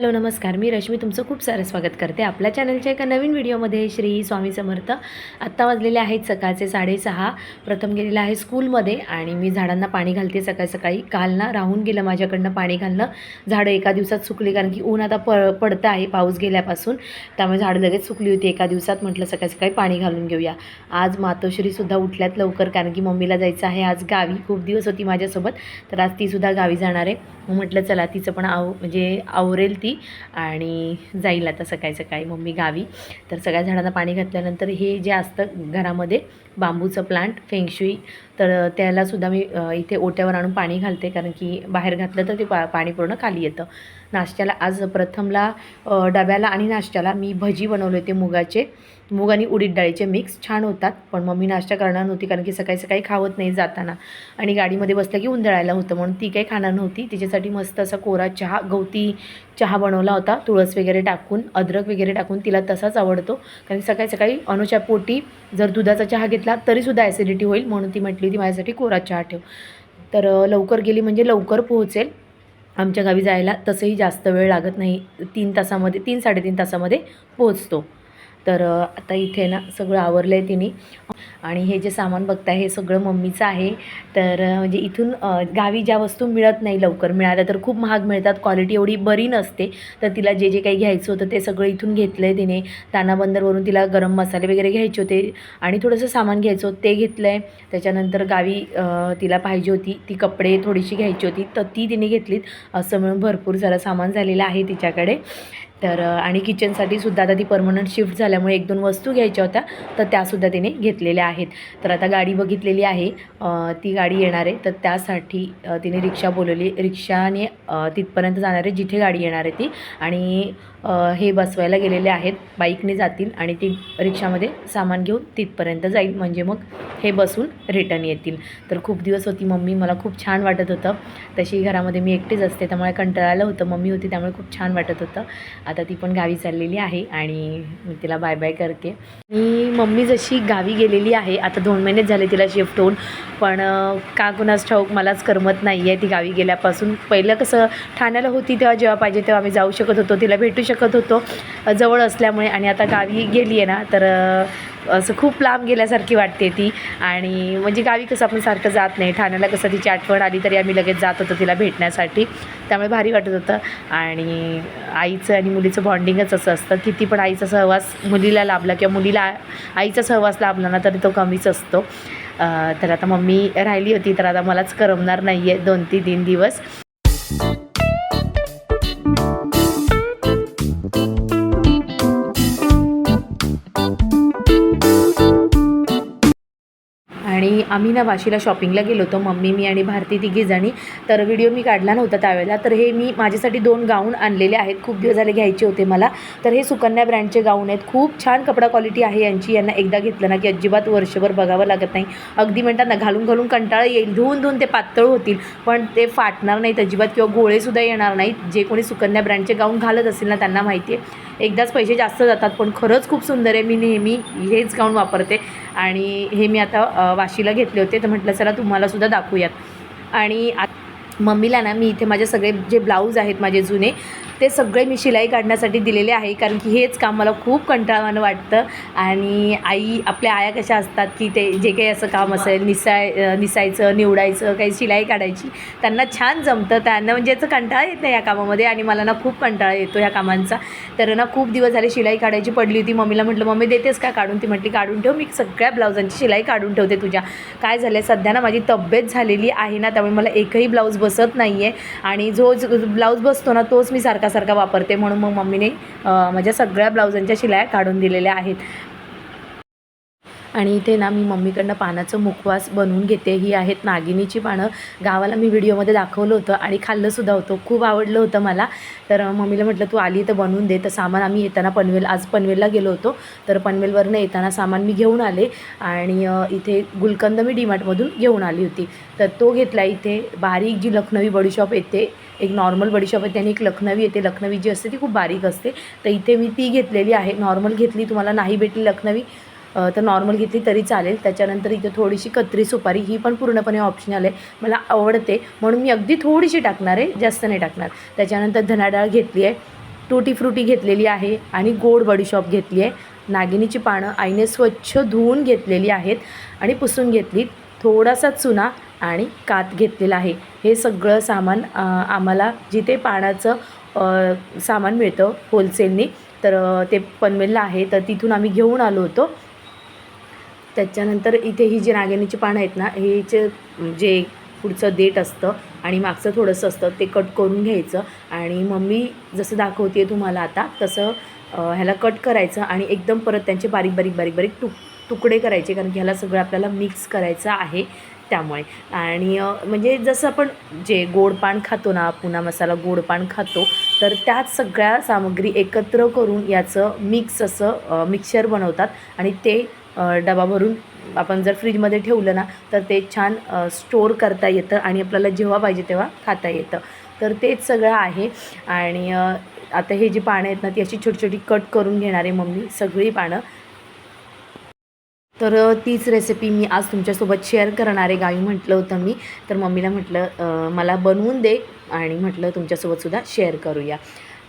Hello नमस्कार. मी रश्मी तुमचं खूप सारं स्वागत करते. आपल्या चॅनलच्या एका नवीन व्हिडिओमध्ये श्री स्वामी समर्थ. आत्ता वाजलेले आहेत सकाळचे साडेसहा. प्रथम गेलेलं आहे स्कूलमध्ये आणि मी झाडांना पाणी घालते सकाळी सकाळी. काल ना राहून गेलं माझ्याकडनं पाणी घालणं. झाडं एका दिवसात सुकली कारण की ऊन आता प पडतं आहे पाऊस गेल्यापासून. त्यामुळे झाडं लगेच सुकली होती एका दिवसात. म्हटलं सकाळी सकाळी पाणी घालून घेऊया. आज मातोश्रीसुद्धा उठल्यात लवकर कारण की मम्मीला जायचं आहे. आज गावी खूप दिवस होती माझ्यासोबत. तर आज तीसुद्धा गावी जाणार आहे. मग म्हटलं चला तिचं पण आव म्हणजे आवरेल ती. आणि जाईल आता सकाळी सकाळी मम्मी गावी. तर सगळ्या झाडांना पाणी घातल्यानंतर हे जे असतं घरामध्ये बांबूचं प्लांट फेंगशुई तर त्यालासुद्धा मी इथे ओट्यावर आणून पाणी घालते कारण की बाहेर घातलं तर ते पा पाणी पूर्ण खाली येतं. नाश्त्याला आज प्रथमला डब्याला आणि नाश्त्याला मी भजी बनवले होते मुगाचे. मूग आणि उडीद डाळीचे मिक्स छान होतात. पण मम्मी नाश्ता करणार नव्हती कारण की सकाळी सकाळी खावत नाही जाताना. आणि गाडीमध्ये बसलं की उंदळायला होतं. म्हणून ती काही खाणार नव्हती. तिच्यासाठी मस्त असा कोरा चहा गवती चहा बनवला होता. तुळस वगैरे टाकून अद्रक वगैरे टाकून तिला तसाच आवडतो. कारण सकाळी सकाळी अनुच्या पोटी जर दुधाचा चहा घेतला तरीसुद्धा ॲसिडिटी होईल. म्हणून ती म्हटली होती माझ्यासाठी कोरा चहा ठेव. तर लवकर गेली म्हणजे लवकर पोहोचेल. आमच्या गावी जायला तसंही जास्त वेळ लागत नाही. तीन तासामध्ये तीन साडेतीन तासामध्ये पोहोचतो. तर आता इथे ना सगळं आवरलं आहे तिने. आणि हे जे सामान बघताय हे सगळं मम्मीचं आहे. तर म्हणजे इथून गावी ज्या वस्तू मिळत नाही लवकर मिळाल्या तर खूप महाग मिळतात. क्वालिटी एवढी बरी नसते. तर तिला जे जे काही घ्यायचं होतं ते सगळं इथून घेतलं आहे तिने तानाबंदरवरून तिला गरम मसाले वगैरे घ्यायचे होते. आणि थोडंसं सामान घ्यायचं होतं ते घेतलं आहे त्याच्यानंतर गावी तिला पाहिजे होती ती कपडे थोडीशी घ्यायची होती. तर ती तिने घेतलीत. असं मिळून भरपूर सारं सामान झालेलं आहे तिच्याकडे. तर आणि किचनसाठी सुद्धा आता ती परमनंट शिफ्ट झाल्यामुळे एक दोन वस्तू घ्यायच्या होत्या तर त्यासुद्धा तिने घेतलेल्या आहेत. तर आता गाडी बघितलेली आहे ती गाडी येणार आहे तर त्यासाठी तिने रिक्षा बोलवली रिक्षाने तिथपर्यंत जाणार आहे जिथे गाडी येणार आहे ती. आणि हे बसवायला गेलेले आहेत बाईकने जातील आणि ती रिक्षामध्ये सामान घेऊन तिथपर्यंत जाईल. म्हणजे मग हे बसून रिटर्न येतील. तर खूप दिवस होती मम्मी मला खूप छान वाटत होतं. तशी घरामध्ये मी एकटीच असते त्यामुळे कंटाळालं होतं. मम्मी होती त्यामुळे खूप छान वाटत होतं. आता ती पण गावी चाललेली आहे आणि मी तिला बाय बाय करते. मी मम्मी जशी गावी गेलेली आहे आता दोन महिनेच झाले तिला शिफ्ट होऊन पण का कुणास ठाऊक मलाच करमत नाही आहे ती गावी गेल्यापासून. पहिलं कसं ठाण्याला होती तेव्हा जेव्हा पाहिजे तेव्हा आम्ही जाऊ शकत होतो तिला भेटू शकत होतो. जवळ असल्यामुळे आणि आता गावी गेली आहे ना तर असं खूप लांब गेल्यासारखी वाटते ती. आणि म्हणजे गावी कसं आपण सारखं जात नाही. ठाण्याला कसं तिची आठवण आली तरी आम्ही लगेच जात होतो तिला भेटण्यासाठी. त्यामुळे भारी वाटत होतं. आणि आईचं आणि मुलीचं बॉन्डिंगच असं असतं किती पण आईचा सहवास मुलीला लाभला किंवा मुलीला आईचा सहवास लाभला ना तरी तो कमीच असतो. तर आता मम्मी राहिली होती तर आता मलाच करमणार नाही आहे दोन तीन तीन दिवस. आणि आम्ही ना वाशीला शॉपिंगला गेलो होतो. मम्मी मी आणि भारती तिघी जणी. तर व्हिडिओ मी काढला नव्हता त्यावेळेला. तर हे मी माझ्यासाठी दोन गाऊन आणलेले आहेत. खूप दिवस झाले घ्यायचे होते मला. तर हे सुकन्या ब्रँडचे गाऊन आहेत. खूप छान कपडा क्वालिटी आहे यांची. यांना एकदा घेतलं ना की अजिबात वर्षभर बघावं लागत नाही. अगदी म्हणतात ना घालून घालून कंटाळा येईल. धुवून धुवून ते पातळ होतील. पण ते फाटणार नाहीत अजिबात किंवा गोळेसुद्धा येणार नाहीत. जे कोणी सुकन्या ब्रँडचे गाऊन घालत असेल ना त्यांना माहिती आहे एकदाच पैसे जास्त जातात. पण खरंच खूप सुंदर आहे. मी नेहमी हेच गाऊन वापरते. आणि हे मी आता वाशीला घेतले होते. तर म्हटलं चला तुम्हालासुद्धा दाखवूयात. आणि आ मम्मीला ना मी इथे माझे सगळे जे ब्लाऊज आहेत माझे जुने ते सगळे मी शिलाई काढण्यासाठी दिलेले आहे कारण की हेच काम मला खूप कंटाळवानं वाटतं. आणि आई आपल्या आया कशा असतात की ते जे काही असं काम असेल निसाय निसायचं निवडायचं काही शिलाई काढायची त्यांना छान जमतं. त्यांना म्हणजे याचं कंटाळा येत नाही या कामामध्ये आणि मला ना खूप कंटाळा येतो ह्या कामांचा. तर ना खूप दिवस झाले शिलाई काढायची पडली होती. मम्मीला म्हटलं मम्मी देतेस का काढून? ती म्हटली काढून ठेव मी सगळ्या ब्लाऊजांची शिलाई काढून ठेवते तुझ्या. काय झालं आहे सध्या ना माझी तब्येत झालेली आहे ना त्यामुळे मला एकही ब्लाऊज बसत नाही आहे आणि जो ब्लाऊज बसतो ना तोच मी सारखा सारखा वापरते म्हणून मग मम्मीने माझ्या सगळ्या ब्लाऊजांच्या शिलाया काढून दिलेल्या आहेत. आणि इथे ना मी मम्मीकडनं पानाचं मुखवास बनवून घेते. ही आहेत नागिनीची पानं. गावाला मी व्हिडिओमध्ये दाखवलं होतं आणि खाल्लंसुद्धा होतं. खूप आवडलं होतं मला. तर मम्मीला म्हटलं तू आली तर बनवून दे. तर सामान आम्ही येताना पनवेल आज पनवेलला गेलो होतो. तर पनवेलवरनं येताना सामान मी घेऊन आले आणि इथे गुलकंद मी डीमार्टमधून घेऊन आली होती. तर तो घेतला इथे. बारीक जी लखनवी बडीशॉप येते एक नॉर्मल बडीशॉप येते आणि एक लखनवी येते. लखनवी जी असते ती खूप बारीक असते. तर इथे मी ती घेतलेली आहे. नॉर्मल घेतली तुम्हाला नाही भेटली लखनवी तर नॉर्मल घेतली तरी चालेल. त्याच्यानंतर इथे थोडीशी कत्री सुपारी ही पण पूर्णपणे ऑप्शनल आहे मला आवडते. म्हणून मी अगदी थोडीशी टाकणार आहे जास्त नाही टाकणार. त्याच्यानंतर धनाडाळ घेतली आहे. टूटी फ्रुटी घेतलेली आहे आणि गोड बडीशॉप घेतली आहे. नागिनीची पानं आईने स्वच्छ धुवून घेतलेली आहेत आणि पुसून घेतली थोडासा चुना आणि कात घेतलेला आहे. हे सगळं सामान आम्हाला जिथे पाण्याचं सामान मिळतं होलसेलनी तर ते पनवेलला आहे. तर तिथून आम्ही घेऊन आलो होतो. त्याच्यानंतर इथे ही जी नागिनीची पानं आहेत ना हेचे जे पुढचं देठ असतं आणि मागचं थोडंसं असतं ते कट करून घ्यायचं. आणि मम्मी जसं दाखवते तुम्हाला आता तसं ह्याला कट करायचं आणि एकदम परत त्यांचे बारीक बारीक बारीक बारीक तुक तुकडे करायचे कारण की ह्याला सगळं आपल्याला मिक्स करायचं आहे त्यामुळे. आणि म्हणजे जसं आपण जे गोड पान खातो ना पुन्हा मसाला गोड पान खातो तर त्याच सगळ्या सामग्री एकत्र करून याचं मिक्स असं मिक्सचर बनवतात आणि ते डबा भरून आपण जर फ्रीजमध्ये ठेवलं ना तर ते छान स्टोअर करता येतं आणि आपल्याला जेव्हा पाहिजे तेव्हा खाता येतं. तर तेच सगळं आहे. आणि आता हे जी पानं आहेत ना ती अशी छोटी छोटी कट करून घेणार आहे मम्मी सगळी पानं. तर तीच रेसिपी मी आज तुमच्यासोबत शेअर करणार आहे. गावी म्हटलं होतं मी तर मम्मीला म्हटलं मला बनवून दे. आणि म्हटलं तुमच्यासोबतसुद्धा शेअर करूया.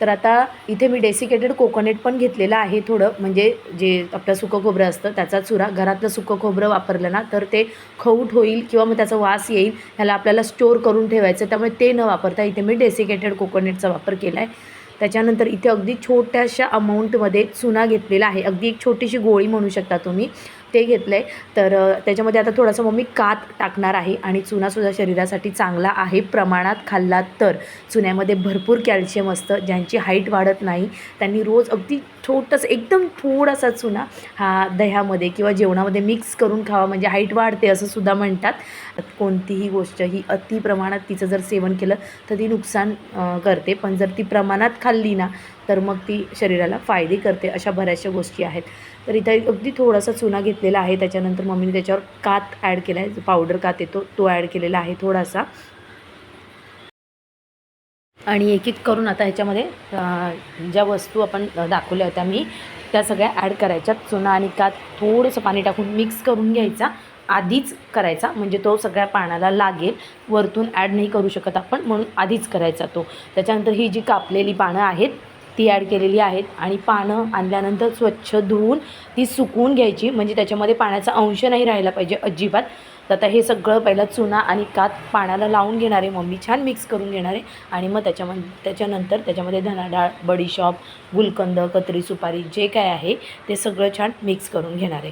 तर आता इथे मी डेसिकेटेड कोकोनट पण घेतलेलं आहे थोडं. म्हणजे जे आपलं सुकं खोबरं असतं त्याचा चुरा. घरातलं सुकं खोबरं वापरलं ना तर ते खऊट होईल किंवा मग त्याचा वास येईल. ह्याला आपल्याला स्टोअर करून ठेवायचं त्यामुळे ते न वापरता इथे मी डेसिकेटेड कोकोनटचा वापर केला आहे त्याच्यानंतर इथे अगदी छोट्याशा अमाऊंटमध्ये चुना घेतलेला आहे. अगदी एक छोटीशी गोळी म्हणू शकता तुम्ही. ते घेतलं आहे तर त्याच्यामध्ये आता थोडासा मग मी कात टाकणार आहे आणि चुनासुद्धा शरीरासाठी चांगला आहे. प्रमाणात खाल्ला तर. चुन्यामध्ये भरपूर कॅल्शियम असतं. ज्यांची हाईट वाढत नाही त्यांनी रोज अगदी छोटंसं एकदम थोडासा चुना हा दह्यामध्ये किंवा जेवणामध्ये मिक्स करून खावा. म्हणजे हाईट वाढते असं सुद्धा म्हणतात. कोणतीही गोष्ट ही अति प्रमाणात तिचं जर सेवन केलं तर ती नुकसान करते. पण जर ती प्रमाणात खा खाल्ली ना तर मग ती शरीराला फायदे करते अशा बऱ्याचशा गोष्टी आहेत. तर इथे अगदी थोडासा चुना घेतलेला आहे त्याच्यानंतर मम्मीने त्याच्यावर कात ॲड केला आहे जो पावडर कात येतो तो ॲड केलेला आहे थोडासा. आणि एक एक करून आता ह्याच्यामध्ये ज्या वस्तू आपण दाखवल्या होत्या मी त्या सगळ्या ॲड करायच्या चुना आणि कात थोडंसं पाणी टाकून मिक्स करून घ्यायचा. आधीच करायचा म्हणजे तो सगळ्या पाण्याला लागेल वरतून ॲड नाही करू शकत आपण म्हणून आधीच करायचा तो. त्याच्यानंतर ही जी कापलेली पानं आहेत ती ॲड केलेली आहेत आणि पानं आणल्यानंतर स्वच्छ धुवून ती सुकवून घ्यायची म्हणजे त्याच्यामध्ये पाण्याचा अंश नाही राहिला पाहिजे अजिबात. तर आता हे सगळं पहिलं चुना आणि कात पाण्याला लावून घेणार आहे मम्मी छान मिक्स करून घेणार आहे आणि मग त्याच्याम त्याच्यानंतर त्याच्यामध्ये धना डाळ बडीशॉप गुलकंद कत्री सुपारी जे काय आहे ते सगळं छान मिक्स करून घेणार.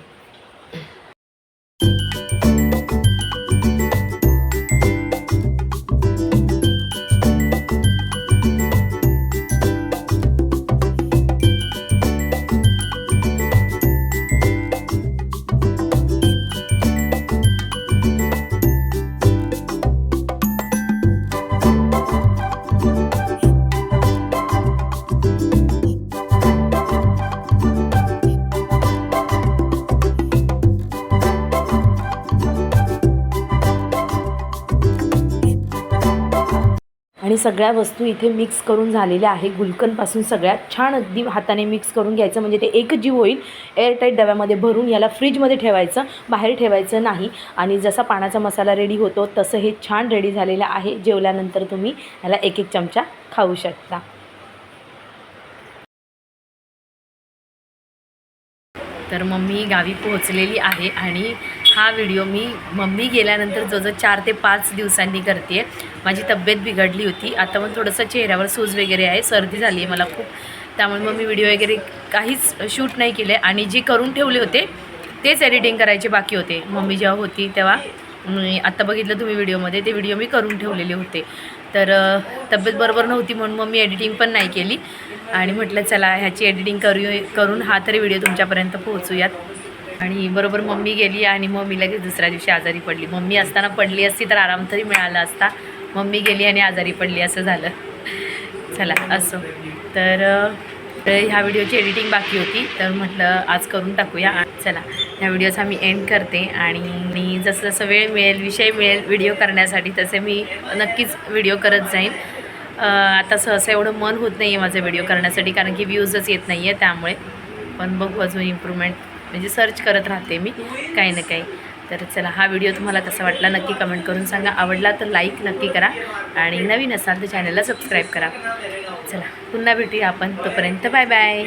सगळ्या वस्तू इथे मिक्स करून झालेल्या आहे गुलकंदपासून सगळ्या छान अगदी हाताने मिक्स करून घ्यायचं. म्हणजे ते एक जीव होईल एअरटाईट डब्यामध्ये भरून याला फ्रीजमध्ये ठेवायचं. बाहेर ठेवायचं नाही. आणि जसा पाण्याचा मसाला रेडी होतो तसं हे छान रेडी झालेलं आहे. जेवल्यानंतर तुम्ही याला एक एक चमचा खाऊ शकता. तर मम्मी गावी पोहोचलेली आहे आणि हा व्हिडिओ मी मम्मी गेल्यानंतर जवळजवळ चार ते पाच दिवसांनी करते माझी तब्येत बिघडली होती. आता मग थोडंसं चेहऱ्यावर सूज वगैरे आहे. सर्दी झाली आहे मला खूप. त्यामुळे मग मी व्हिडिओ वगैरे काहीच शूट नाही केले. आणि जे करून ठेवले होते तेच एडिटिंग करायचे बाकी होते. मम्मी जेव्हा होती तेव्हा मी आत्ता बघितलं तुम्ही व्हिडिओमध्ये ते व्हिडिओ मी करून ठेवलेले होते. तर तब्येत बरोबर नव्हती म्हणून मग मी एडिटिंग पण नाही केली. आणि म्हटलं चला ह्याची एडिटिंग करू करून हा तरी व्हिडिओ तुमच्यापर्यंत पोहोचूयात. आणि बरोबर मम्मी गेली आणि मम्मी लगेच दुसऱ्या दिवशी आजारी पडली. मम्मी असताना पडली असती तर आराम तरी मिळाला असता. मम्मी गेली आणि आजारी पडली असं झालं. चला असं. तर तर ह्या व्हिडिओची एडिटिंग बाकी होती. तर म्हटलं आज करून टाकूया. चला ह्या व्हिडिओचा मी एंड करते आणि मी जसं जसं वेळ मिळेल विषय मिळेल व्हिडिओ करण्यासाठी तसे मी नक्कीच व्हिडिओ करत जाईन. आता सहसा एवढं मन होत नाही आहे माझं व्हिडिओ करण्यासाठी कारण की व्ह्यूजच येत नाही आहे त्यामुळे. पण बघू अजून इम्प्रूव्हमेंट म्हणजे सर्च करत राहते मी काही ना काही. तर चला हा व्हिडिओ तुम्हाला कसा वाटला नक्की कमेंट करून सांगा. आवडला तर लाईक नक्की करा आणि नवीन असाल तर चॅनलला सबस्क्राईब करा. चला पुन्हा भेटूया आपण. तोपर्यंत बाय बाय